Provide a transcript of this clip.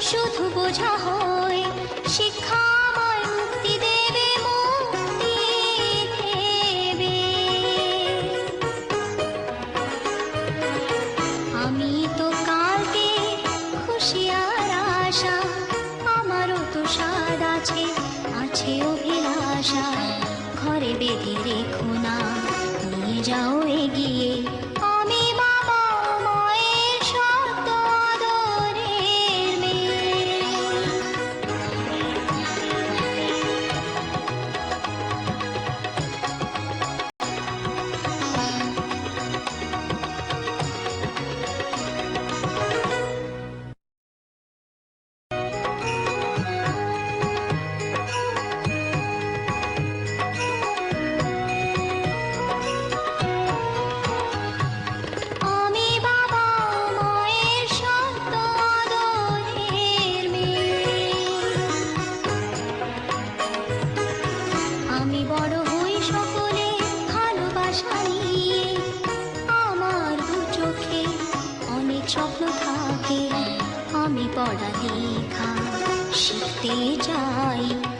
শুধু বোঝা হয়ে শিক্ষা মুক্তি দেবে মুক্তি দেবে। আমি তো কালকে খুশি আর আশা, আমারও তো স্বাদ আছে আছে অভিলাষা। ঘরে বেঁধে রেখো না, নিয়ে যাও এগিয়ে স্বপ্ন থাকে আমি পড়ালেখা শিখতে চাই।